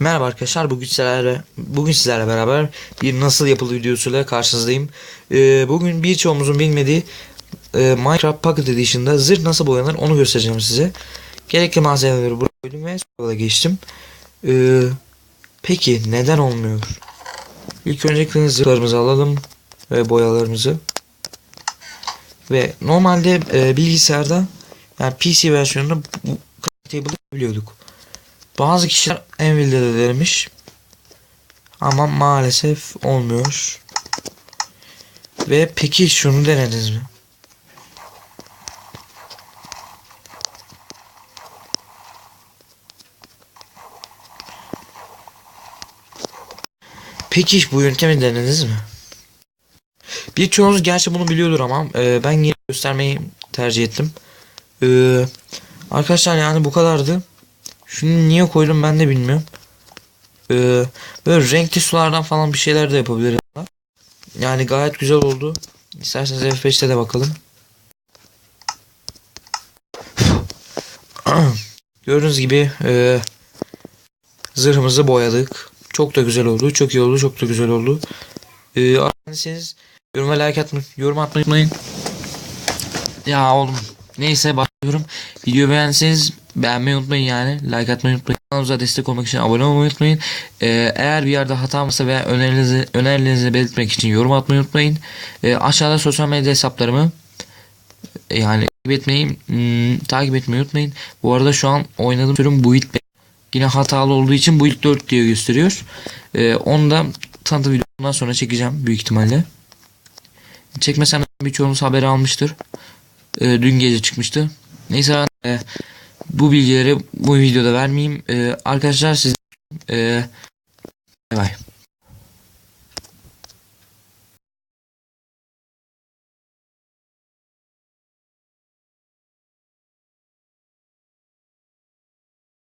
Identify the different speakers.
Speaker 1: Merhaba arkadaşlar bugün sizlerle bugün sizlerle beraber bir nasıl yapılır videosuyla karşınızdayım. Ee, bugün birçoğumuzun bilmediği e, Minecraft Pocket Edition'da zırh nasıl boyanır onu göstereceğim size. Gerekli malzemeleri buraya koydum ve sonra geçtim. Ee, peki neden olmuyor? İlk öncelikle zırhlarımızı alalım ve boyalarımızı. Ve normalde e, bilgisayarda yani PC versiyonunda bu table'ı biliyorduk. Bazı kişiler Nvidia'da denemiş. Ama maalesef olmuyor. Ve peki şunu denediniz mi? Peki bu yöntemi denediniz mi? Birçoğunuz gerçi bunu biliyordur ama e, ben yine göstermeyi tercih ettim. E, arkadaşlar yani bu kadardı. Şunu niye koydum ben de bilmiyorum. Ee, böyle renkli sulardan falan bir şeyler de yapabilirim. Yani gayet güzel oldu. İsterseniz F5'te de bakalım. Gördüğünüz gibi e, zırhımızı boyadık. Çok da güzel oldu. Çok iyi oldu. Çok da güzel oldu. E, Beğendiyseniz yorum ve like atmayı, yorum atmayı unutmayın. Ya oğlum. Neyse başlıyorum. Videoyu beğendiyseniz beğenmeyi unutmayın yani. Like atmayı unutmayın. Kanalımıza destek olmak için abone olmayı unutmayın. Ee, eğer bir yerde hata varsa veya önerilerinizi, önerilerinizi belirtmek için yorum atmayı unutmayın. Ee, aşağıda sosyal medya hesaplarımı e, yani takip etmeyi, hmm, takip etmeyi unutmayın. Bu arada şu an oynadığım sürüm Build Yine hatalı olduğu için Build 4 diye gösteriyor. Ee, onu da tanıtım videosundan sonra çekeceğim büyük ihtimalle. Çekmesem birçoğunuz haberi almıştır. Ee, dün gece çıkmıştı. Neyse e, bu bilgileri bu videoda vermeyeyim. Ee, arkadaşlar siz e, bay bay.